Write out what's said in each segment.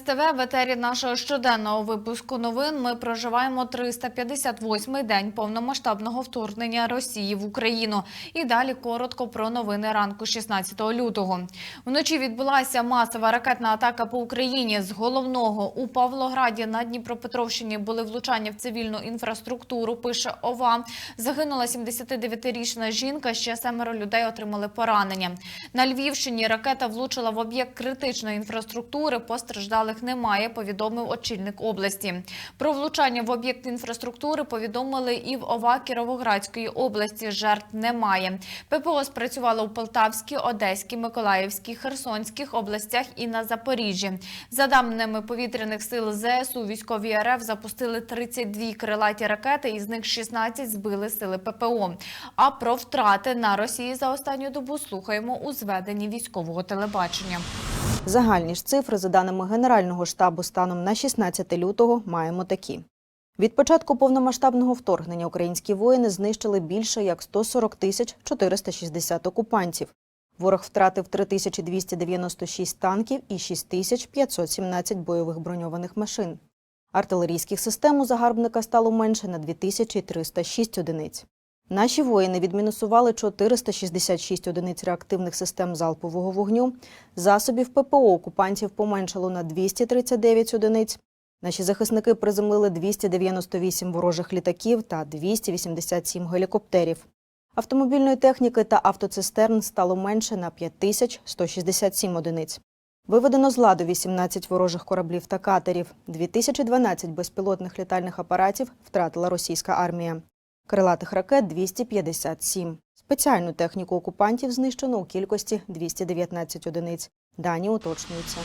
СТВ. В етері нашого щоденного випуску новин. Ми проживаємо 358-й день повномасштабного вторгнення Росії в Україну. І далі коротко про новини ранку 16 лютого. Вночі відбулася масова ракетна атака по Україні. З головного у Павлограді на Дніпропетровщині були влучання в цивільну інфраструктуру. Пише ОВА. Загинула 79-річна жінка. Ще семеро людей отримали поранення. На Львівщині ракета влучила в об'єкт критичної інфраструктури. Постраждалих немає, повідомив очільник області. Про влучання в об'єкт інфраструктури повідомили і в ОВА Кіровоградської області. Жертв немає. ППО спрацювало у Полтавській, Одеській, Миколаївській, Херсонських областях і на Запоріжжі. За даними повітряних сил ЗСУ, військові РФ запустили 32 крилаті ракети, із них 16 збили сили ППО. А про втрати на Росії за останню добу слухаємо у зведенні військового телебачення. Загальні ж цифри, за даними Генерального штабу, станом на 16 лютого маємо такі. Від початку повномасштабного вторгнення українські воїни знищили більше як 140 тисяч 460 окупантів. Ворог втратив 3296 танків і 6517 бойових броньованих машин. Артилерійських систем у загарбника стало менше на 2306 одиниць. Наші воїни відмінусували 466 одиниць реактивних систем залпового вогню. Засобів ППО окупантів поменшало на 239 одиниць. Наші захисники приземлили 298 ворожих літаків та 287 гелікоптерів. Автомобільної техніки та автоцистерн стало менше на 5167 одиниць. Виведено з ладу 18 ворожих кораблів та катерів, 2012 безпілотних літальних апаратів втратила російська армія. Крилатих ракет 257. Спеціальну техніку окупантів знищено у кількості 219 одиниць. Дані уточнюються.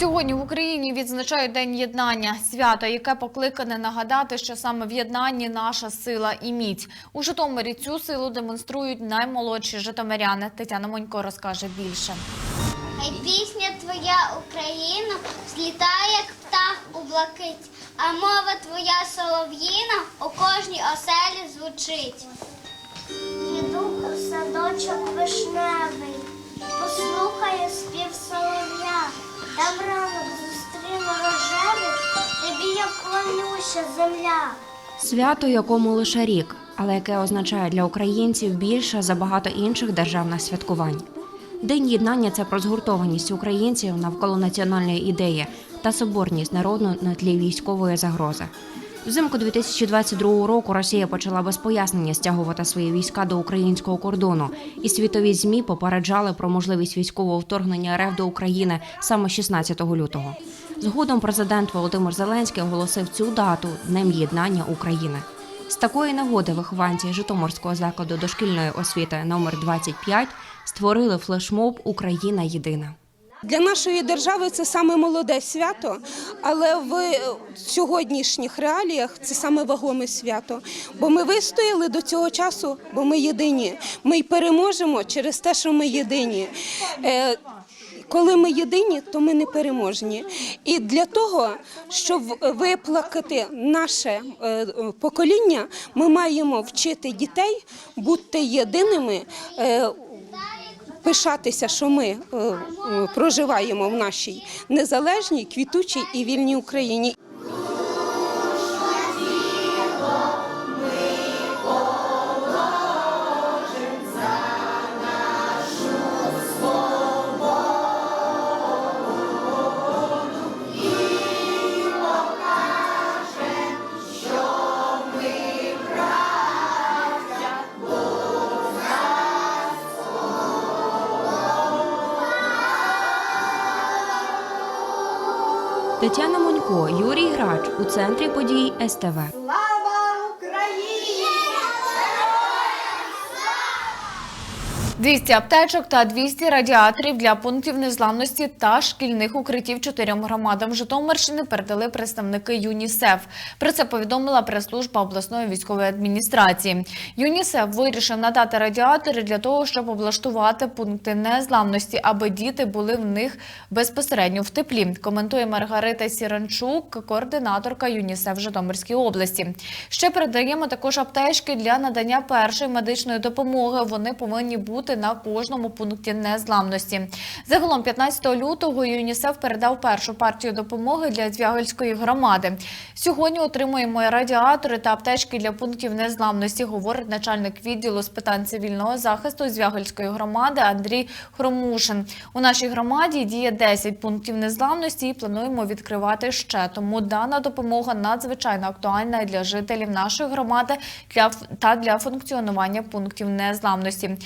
Сьогодні в Україні відзначають День єднання, свято, яке покликане нагадати, що саме в єднанні наша сила і міць. У Житомирі цю силу демонструють наймолодші житомиряни. Тетяна Монько розкаже більше. Хай пісня твоя Україна злітає, як птах у блакить, а мова твоя солов'їна у кожній оселі звучить. Іду у садочок вишневий, послухаю спів солов'я, там ранок зустріну рожевий, тобі я клонюся, земля. Свято, якому лише рік, але яке означає для українців більше за багато інших державних святкувань. День єднання це про згуртованість українців навколо національної ідеї та соборність народу на тлі військової загрози. Взимку 2022 року Росія почала без пояснення стягувати свої війська до українського кордону, і світові змі попереджали про можливість військового вторгнення РФ до України саме 16 лютого. Згодом президент Володимир Зеленський оголосив цю дату Днем єднання України. З такої нагоди вихованці Житомирського закладу дошкільної освіти номер 25 створили флешмоб Україна єдина. Для нашої держави це саме молоде свято, але в сьогоднішніх реаліях це саме вагоме свято. Бо ми вистояли до цього часу, бо ми єдині. Ми й переможемо через те, що ми єдині. Е, Коли ми єдині, то ми не переможні. І для того, щоб виплакати наше е, покоління, ми маємо вчити дітей бути єдиними. Пишатися, що ми е, е, проживаємо в нашій незалежній, квітучій і вільній Україні. Тетяна Монько, Юрій Грач у центрі подій СТВ. 200 аптечок та 200 радіаторів для пунктів незламності та шкільних укриттів чотирьом громадам Житомирщини передали представники ЮНІСЕФ. Про це повідомила прес-служба обласної військової адміністрації. ЮНІСЕФ вирішив надати радіатори для того, щоб облаштувати пункти незламності, аби діти були в них безпосередньо в теплі. Коментує Маргарита Сіранчук, координаторка ЮНІСЕФ Житомирській області. Ще передаємо також аптечки для надання першої медичної допомоги. Вони повинні бути на кожному пункті незламності. Загалом 15 лютого ЮНІСЕФ передав першу партію допомоги для Звягельської громади. Сьогодні отримуємо радіатори та аптечки для пунктів незламності, говорить начальник відділу з питань цивільного захисту Звягельської громади Андрій Хромушин. У нашій громаді діє 10 пунктів незламності і плануємо відкривати ще. Тому дана допомога надзвичайно актуальна для жителів нашої громади та для функціонування пунктів незламності.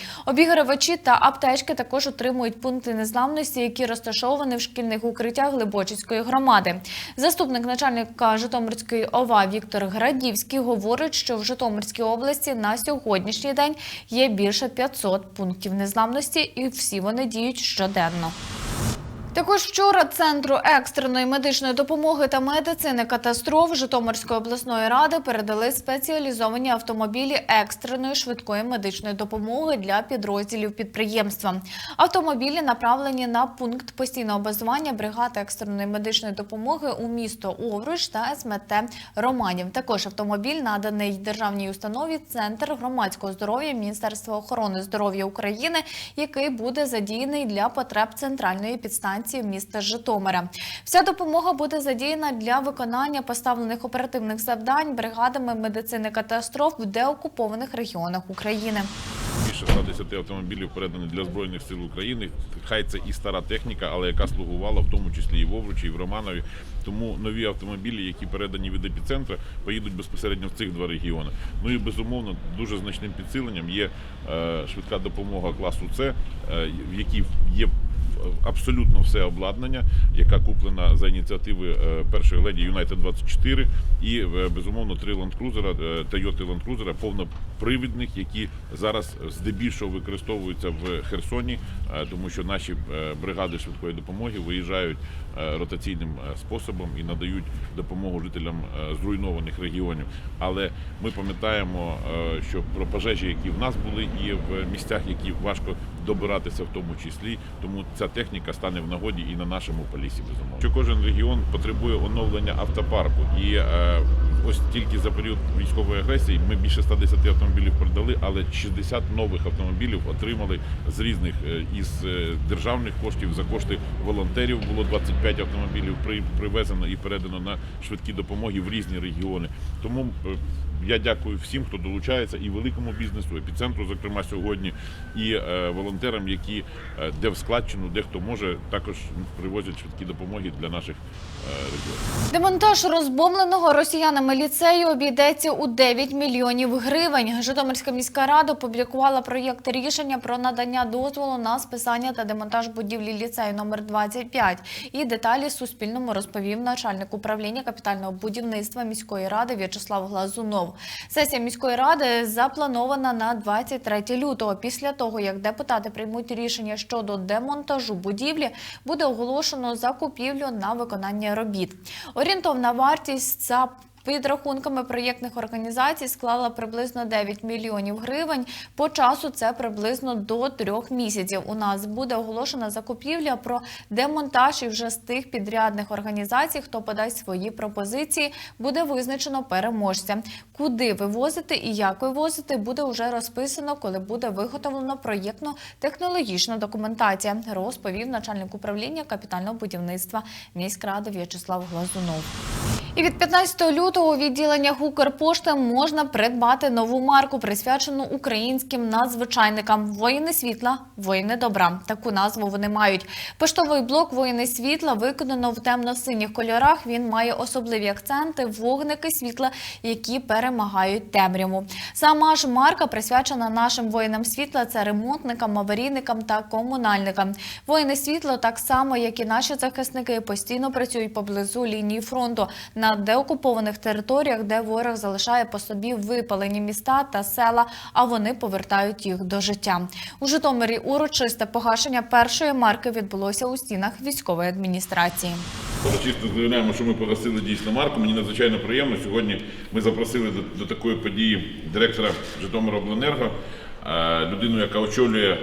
Обігрівачі та аптечки також отримують пункти незламності, які розташовані в шкільних укриттях Глибочицької громади. Заступник начальника Житомирської ОВА Віктор Градівський говорить, що в Житомирській області на сьогоднішній день є більше 500 пунктів незламності, і всі вони діють щоденно. Також вчора Центру екстреної медичної допомоги та медицини катастроф Житомирської обласної ради передали спеціалізовані автомобілі екстреної швидкої медичної допомоги для підрозділів підприємства. Автомобілі направлені на пункт постійного базування бригад екстреної медичної допомоги у місто Овруч та СМТ Романів. Також автомобіль наданий державній установі Центр громадського здоров'я Міністерства охорони здоров'я України, який буде задіяний для потреб центральної підстанції міста Житомира. Вся допомога буде задіяна для виконання поставлених оперативних завдань бригадами медицини катастроф в деокупованих регіонах України. Більше 110 автомобілів передані для Збройних сил України. Хай це і стара техніка, але яка слугувала в тому числі і в Овручі, і в Романові. Тому нові автомобілі, які передані від епіцентру, поїдуть безпосередньо в цих два регіони. Ну і безумовно дуже значним підсиленням є е, швидка допомога класу С, е, в якій є абсолютно все обладнання, яка куплена за ініціативи е, першої леді United 24 і е, безумовно три Toyota Land Cruiser повнопривідних, які зараз здебільшого використовуються в Херсоні, е, тому що наші бригади швидкої допомоги виїжджають ротаційним способом і надають допомогу жителям зруйнованих регіонів. Але ми пам'ятаємо, що про пожежі, які в нас були, і в місцях, які важко добиратися, в тому числі, тому ця техніка стане в нагоді і на нашому полісі. Безумовно, що кожен регіон потребує оновлення автопарку, і е, ось тільки за період військової агресії ми більше 110 автомобілів продали, але 60 нових автомобілів отримали з різних е, із е, державних коштів за кошти волонтерів. Було 25 автомобілів при- привезено і передано на швидкі допомоги в різні регіони. Тому е, я дякую всім, хто долучається, і великому бізнесу, епіцентру, зокрема сьогодні, і е, волонтерам, які е, де в складчину, де хто може, також привозять швидкі допомоги для наших е, регіонів. Демонтаж розбомленого росіянами ліцею обійдеться у 9 мільйонів гривень. Житомирська міська рада опублікувала проєкт рішення про надання дозволу на списання та демонтаж будівлі ліцею номер 25. І деталі Суспільному розповів начальник управління капітального будівництва міської ради В'ячеслав Глазунов. Сесія міської ради запланована на 23 лютого. Після того, як депутати приймуть рішення щодо демонтажу будівлі, буде оголошено закупівлю на виконання робіт. Орієнтовна вартість за Підрахунками проєктних організацій склала приблизно 9 мільйонів гривень. По часу це приблизно до трьох місяців. У нас буде оголошена закупівля про демонтаж і вже з тих підрядних організацій, хто подасть свої пропозиції, буде визначено переможця. Куди вивозити і як вивозити, буде вже розписано, коли буде виготовлено проєктно-технологічна документація, розповів начальник управління капітального будівництва міськради В'ячеслав Глазунов. І від 15 лютого у відділеннях Укрпошти можна придбати нову марку, присвячену українським надзвичайникам Воїни світла, воїни добра. Таку назву вони мають. Поштовий блок Воїни світла виконано в темно-синіх кольорах. Він має особливі акценти, вогники світла, які перемагають темряву. Сама ж марка присвячена нашим воїнам світла. Це ремонтникам, аварійникам та комунальникам. Воїни світла, так само як і наші захисники, постійно працюють поблизу лінії фронту. на деокупованих територіях, де ворог залишає по собі випалені міста та села, а вони повертають їх до життя. У Житомирі урочисте погашення першої марки відбулося у стінах військової адміністрації. Урочисто заявляємо, що ми погасили дійсно марку. Мені надзвичайно приємно. Сьогодні ми запросили до, до такої події директора Житомиробленерго, е, людину, яка очолює е,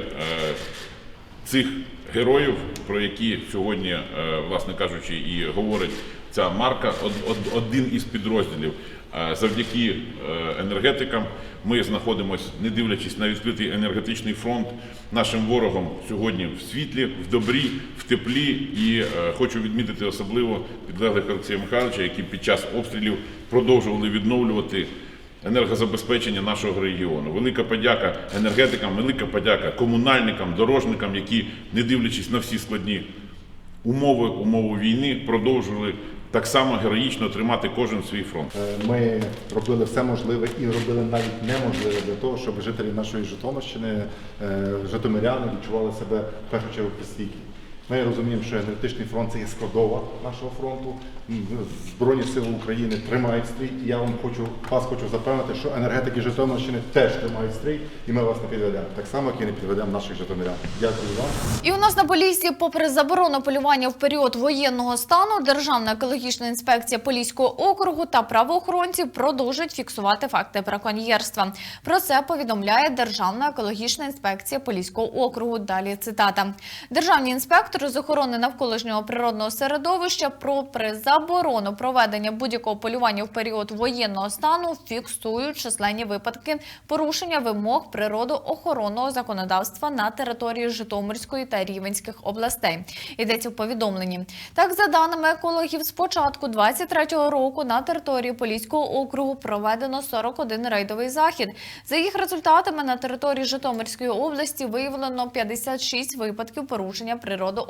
цих героїв, про які сьогодні, е, власне кажучи, і говорить ця марка, од- од- один із підрозділів. Е, Завдяки е, енергетикам ми знаходимося, не дивлячись на відкритий енергетичний фронт, нашим ворогом сьогодні в світлі, в добрі, в теплі. І е, хочу відмітити особливо підлеглих Олексія Михайловича, які під час обстрілів продовжували відновлювати енергозабезпечення нашого регіону. Велика подяка енергетикам, велика подяка комунальникам, дорожникам, які, не дивлячись на всі складні умови, умови війни, продовжували так само героїчно тримати кожен свій фронт. Е, Ми робили все можливе і робили навіть неможливе для того, щоб жителі нашої Житомирщини, е, житомиряни відчували себе в першу чергу безпеки. Ми розуміємо, що енергетичний фронт це є складова нашого фронту. Збройні сили України тримають стрій. І я вам хочу вас хочу запевнити, що енергетики Житомирщини теж тримають стрій, і ми вас не підведемо. Так само, як і не підведемо наших житомирян. Дякую вам. І у нас на Поліссі, попри заборону полювання в період воєнного стану, Державна екологічна інспекція Поліського округу та правоохоронці продовжують фіксувати факти браконьєрства. Про це повідомляє Державна екологічна інспекція Поліського округу. Далі цитата: державні інспектори з охорони навколишнього природного середовища, попри заборону проведення будь-якого полювання в період воєнного стану, фіксують численні випадки порушення вимог природоохоронного законодавства на території Житомирської та Рівенських областей. Йдеться в повідомленні. Так, за даними екологів, з початку 23-го року на території Поліського округу проведено 41 рейдовий захід. За їх результатами на території Житомирської області виявлено 56 випадків порушення природоохоронного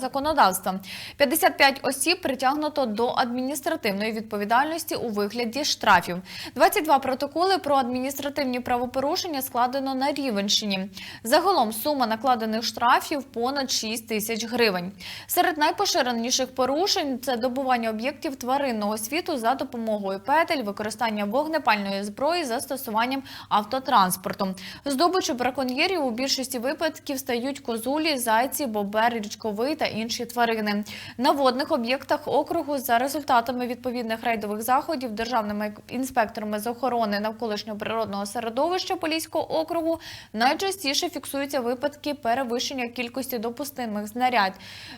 законодавства. 55 осіб притягнуто до адміністративної відповідальності у вигляді штрафів. 22 протоколи про адміністративні правопорушення складено на Рівенщині. Загалом сума накладених штрафів понад 6 тисяч гривень. Серед найпоширеніших порушень це добування об'єктів тваринного світу за допомогою петель, використання вогнепальної зброї за застосуванням автотранспорту. Здобичу браконьєрів у більшості випадків стають козулі, зайці, бобер, річковий та інші тварини. На водних об'єктах округу за результатами відповідних рейдових заходів державними інспекторами з охорони навколишнього природного середовища Поліського округу найчастіше фіксуються випадки перевищення кількості допустимих знарядь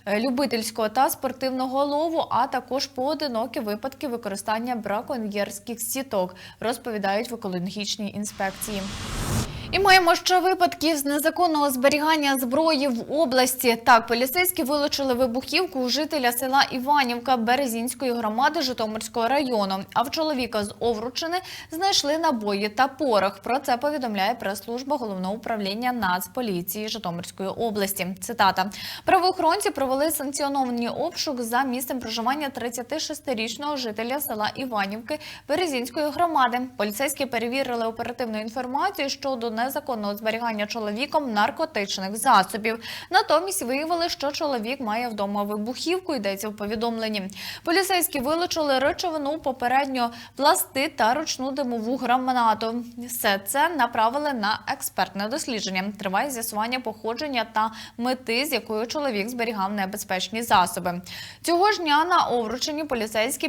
е, любительського та спортивного лову, а також поодинокі випадки використання браконьєрських сіток, розповідають в екологічній інспекції. І маємо ще випадки з незаконного зберігання зброї в області. Так, поліцейські вилучили вибухівку у жителя села Іванівка Березінської громади Житомирського району. А в чоловіка з Овручини знайшли набої та порох. Про це повідомляє прес-служба головного управління Нацполіції Житомирської області. Цитата: правоохоронці провели санкціонований обшук за місцем проживання 36-річного жителя села Іванівки Березінської громади. Поліцейські перевірили оперативну інформацію щодо незаконного зберігання чоловіком наркотичних засобів. Натомість виявили, що чоловік має вдома вибухівку. Йдеться в повідомленні. Поліцейські вилучили речовину попередньо пласти та ручну димову гранату. Все це направили на експертне дослідження. Триває з'ясування походження та мети, з якою чоловік зберігав небезпечні засоби. Цього ж дня на Овручині поліцейські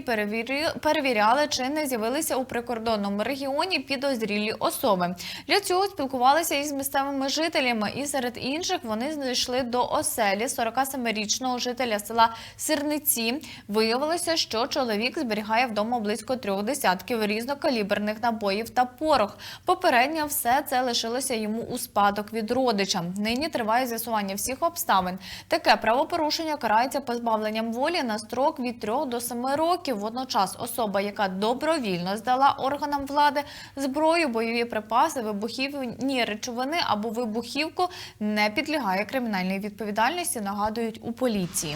перевіряли, чи не з'явилися у прикордонному регіоні підозрілі особи. Для цього спілкувалися із місцевими жителями, і серед інших вони знайшли до оселі 47-річного жителя села Сирниці. Виявилося, що чоловік зберігає вдома близько трьох десятків різнокаліберних набоїв та порох. Попередньо все це лишилося йому у спадок від родича. Нині триває з'ясування всіх обставин. Таке правопорушення карається позбавленням волі на строк від 3 до 7 років. Водночас особа, яка добровільно здала органам влади зброю, бойові припаси, вибухівні речовини або вибухівку, не підлягає кримінальній відповідальності. Нагадують у поліції.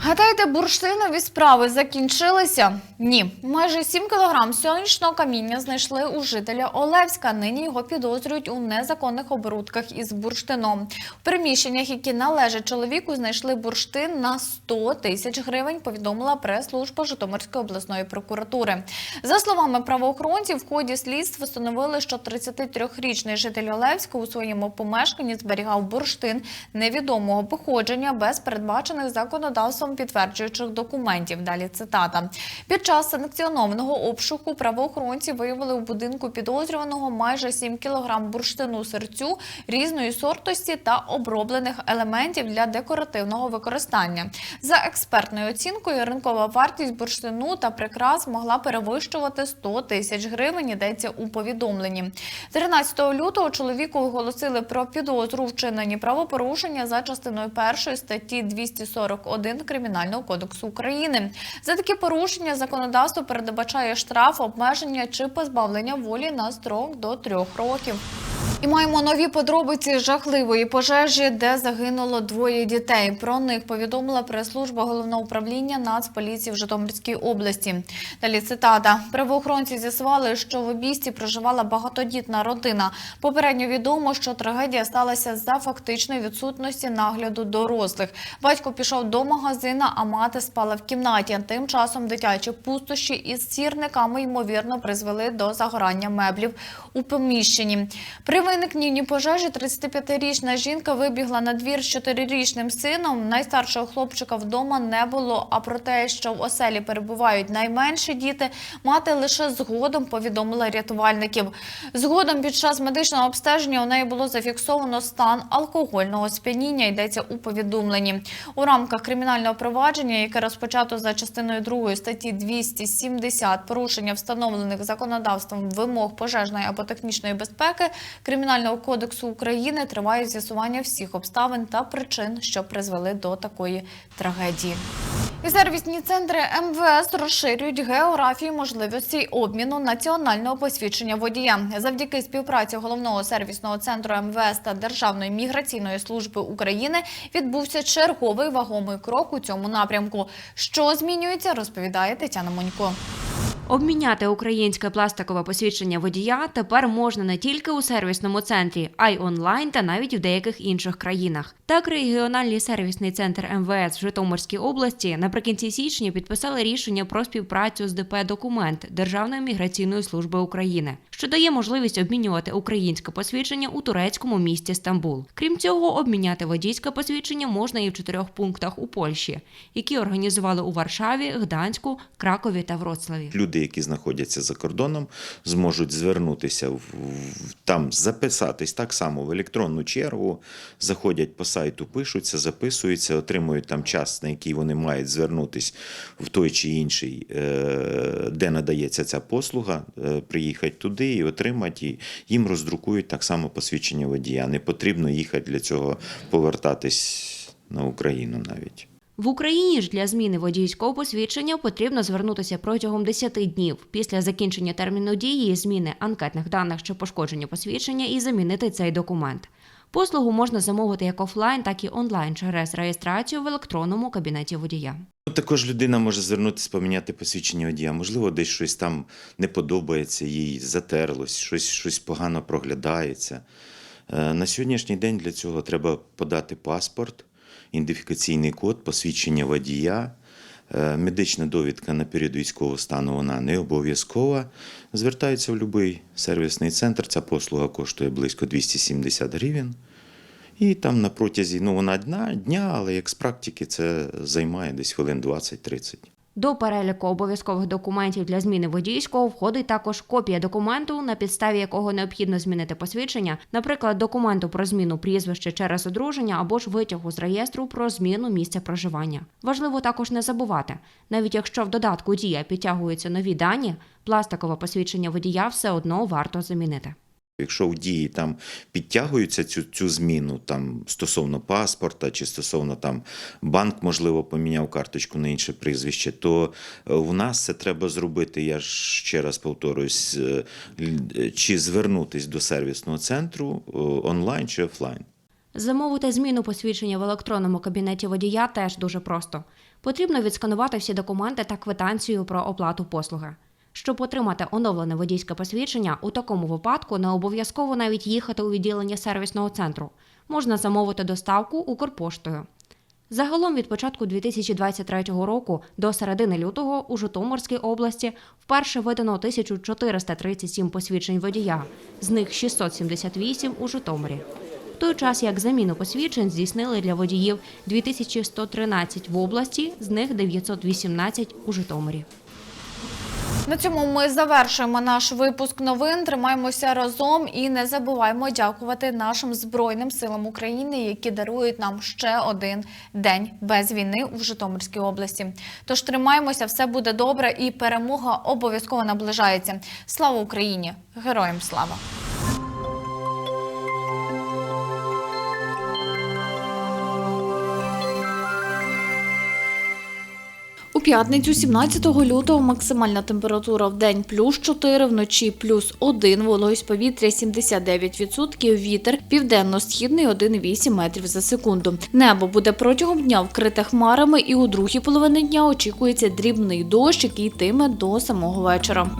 Гадаєте, бурштинові справи закінчилися? Ні, майже 7 кілограм сонячного каміння знайшли у жителя Олевська. Нині його підозрюють у незаконних оборудках із бурштином. У приміщеннях, які належать чоловіку, знайшли бурштин на 100 тисяч гривень. Повідомила прес-служба Житомирської обласної прокуратури. За словами правоохоронців, в ході слідства встановили, що 33-річний житель Олевська у своєму помешканні зберігав бурштин невідомого походження без передбачених законодавством підтверджуючих документів. Далі цитата. Під час санкціонованого обшуку правоохоронці виявили у будинку підозрюваного майже 7 кілограм бурштину серцю різної сортості та оброблених елементів для декоративного використання. За експертною оцінкою, ринкова вартість бурштину та прикрас могла перевищувати 100 тисяч гривень. Йдеться у повідомленні. 13 лютого чоловіку оголосили про підозру у вчиненні правопорушення за частиною першої статті 241 Кримінального кодексу України. За такі порушення законодавство передбачає штраф, обмеження чи позбавлення волі на строк до трьох років. І маємо нові подробиці жахливої пожежі, де загинуло двоє дітей. Про них повідомила прес-служба головного управління Нацполіції в Житомирській області. Далі цитата: правоохоронці з'ясували, що в обійсті проживала багатодітна родина. Попередньо відомо, що трагедія сталася за фактичної відсутності нагляду дорослих. Батько пішов до магазина, а мати спала в кімнаті. Тим часом дитячі пустощі із сірниками ймовірно призвели до загорання меблів у поміщенні. При виникненні пожежі 35-річна жінка вибігла на двір з 4-річним сином. Найстаршого хлопчика вдома не було. А про те, що в оселі перебувають найменші діти, мати лише згодом повідомила рятувальників. Згодом під час медичного обстеження у неї було зафіксовано стан алкогольного сп'яніння. Йдеться у повідомленні. У рамках кримінального провадження, яке розпочато за частиною 2 статті 270 порушення встановлених законодавством вимог пожежної або технічної безпеки Кримінального кодексу України триває з'ясування всіх обставин та причин, що призвели до такої трагедії. І сервісні центри МВС розширюють географію можливостей обміну національного посвідчення водія. Завдяки співпраці головного сервісного центру МВС та Державної міграційної служби України відбувся черговий вагомий крок у цьому напрямку. Що змінюється, розповідає Тетяна Монько. Обміняти українське пластикове посвідчення водія тепер можна не тільки у сервісному центрі, а й онлайн та навіть в деяких інших країнах. Так, регіональний сервісний центр МВС в Житомирській області наприкінці січня підписали рішення про співпрацю з ДП Документ Державної міграційної служби України, що дає можливість обмінювати українське посвідчення у турецькому місті Стамбул. Крім цього, обміняти водійське посвідчення можна і в чотирьох пунктах у Польщі, які організували у Варшаві, Гданську, Кракові та Вроцлаві. Люди, які знаходяться за кордоном, зможуть звернутися в, там, записатись так само в електронну чергу, заходять по сайту, пишуться, записуються, отримують там час, на який вони мають звернутись в той чи інший, е, де надається ця послуга, е, приїхати туди і отримати. Їм роздрукують так само посвідчення водія. Не потрібно їхати для цього повертатись на Україну навіть. В Україні ж для зміни водійського посвідчення потрібно звернутися протягом 10 днів після закінчення терміну дії зміни анкетних даних чи пошкодження посвідчення і замінити цей документ. Послугу можна замовити як офлайн, так і онлайн через реєстрацію в електронному кабінеті водія. Ну, Також людина може звернутися поміняти посвідчення водія. Можливо, десь щось там не подобається, їй затерлось, щось, щось погано проглядається. Е, На сьогоднішній день для цього треба подати паспорт, ідентифікаційний код, посвідчення водія. Е, Медична довідка на період військового стану вона не обов'язкова. Звертаються в будь-який сервісний центр. Ця послуга коштує близько 270 гривень. І там на протязі, ну вона дня, дня, але як з практики це займає десь хвилин 20-30. До переліку обов'язкових документів для зміни водійського входить також копія документу, на підставі якого необхідно змінити посвідчення, наприклад, документу про зміну прізвища через одруження або ж витягу з реєстру про зміну місця проживання. Важливо також не забувати, навіть якщо в додатку дія підтягуються нові дані, пластикове посвідчення водія все одно варто замінити. Якщо в дії там підтягуються цю, цю зміну там стосовно паспорта чи стосовно там банк, можливо, поміняв карточку на інше прізвище, то е, в нас це треба зробити. Я ж ще раз повторюсь, е, чи звернутись до сервісного центру е, онлайн чи офлайн. Замовити зміну посвідчення в електронному кабінеті водія теж дуже просто. Потрібно відсканувати всі документи та квитанцію про оплату послуги. Щоб отримати оновлене водійське посвідчення, у такому випадку не обов'язково навіть їхати у відділення сервісного центру. Можна замовити доставку Укрпоштою. Загалом від початку 2023 року до середини лютого у Житомирській області вперше видано 1437 посвідчень водія, з них 678 у Житомирі. В той час як заміну посвідчень здійснили для водіїв 2113 в області, з них 918 у Житомирі. На цьому ми завершуємо наш випуск новин. Тримаємося разом і не забуваємо дякувати нашим збройним силам України, які дарують нам ще один день без війни у Житомирській області. Тож тримаємося, все буде добре, і перемога обов'язково наближається. Слава Україні! Героям слава! П'ятницю, 17 лютого, максимальна температура в день плюс 4, вночі плюс 1, вологість повітря 79%, вітер південно-східний 1,8 метрів за секунду. Небо буде протягом дня вкрите хмарами і у другій половині дня очікується дрібний дощ, який йтиме до самого вечора.